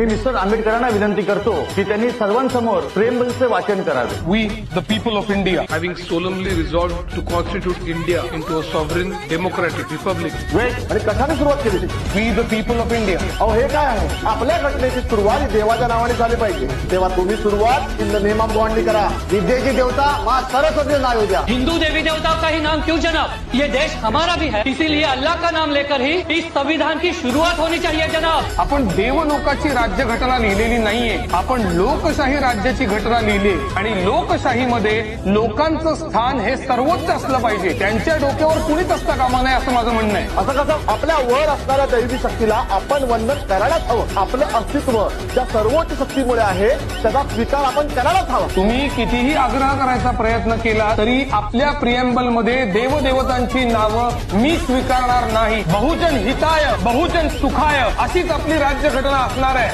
मी mister आंबेडकरांना विनंती करतो की त्यांनी सर्वांसमोर प्रेमबंधचे वाचन करावे. We, the people of India, having solemnly resolved to constitute India into a sovereign democratic republic. Wait आणि कशाने सुरुवात केली. We, the people of India, अहो हे काय आहे? आपल्या घटनेची सुरुवात देवाच्या नावाने झाली पाहिजे. तेव्हा तुम्ही सुरुवात इन द नेम ऑफ़ गॉडनी करा. विद्येची देवता मा सरस्वती नाव द्या. हिंदू देवी देवताओं का ही नाम क्यों जनाब? ये देश हमारा भी है। इसीलिए अल्लाह का नाम लेकर ही इस संविधान की शुरुआत होनी चाहिए जनाब। आपण देवलोकाची राज्यघटना लिहिलेली नाहीये. आपण लोकशाही राज्याची घटना लिहिली आणि लोकशाहीमध्ये लोकांचं स्थान हे सर्वोच्च असलं पाहिजे. त्यांच्या डोक्यावर कुणीच असता कामा नये असं माझं म्हणणं आहे. असं कसं? आपल्या वर असणाऱ्या दैवी शक्तीला आपण वंदन करायलाच हवं. आपलं अस्तित्व ज्या सर्वोच्च शक्तीमुळे आहे त्याचा स्वीकार आपण करायलाच हवा. तुम्ही कितीही आग्रह करायचा प्रयत्न केला तरी आपल्या प्रिएम्बलमध्ये देवदेवतांची नावं मी स्वीकारणार नाही. बहुजन हिताय बहुजन सुखाय अशीच आपली राज्यघटना असणार आहे.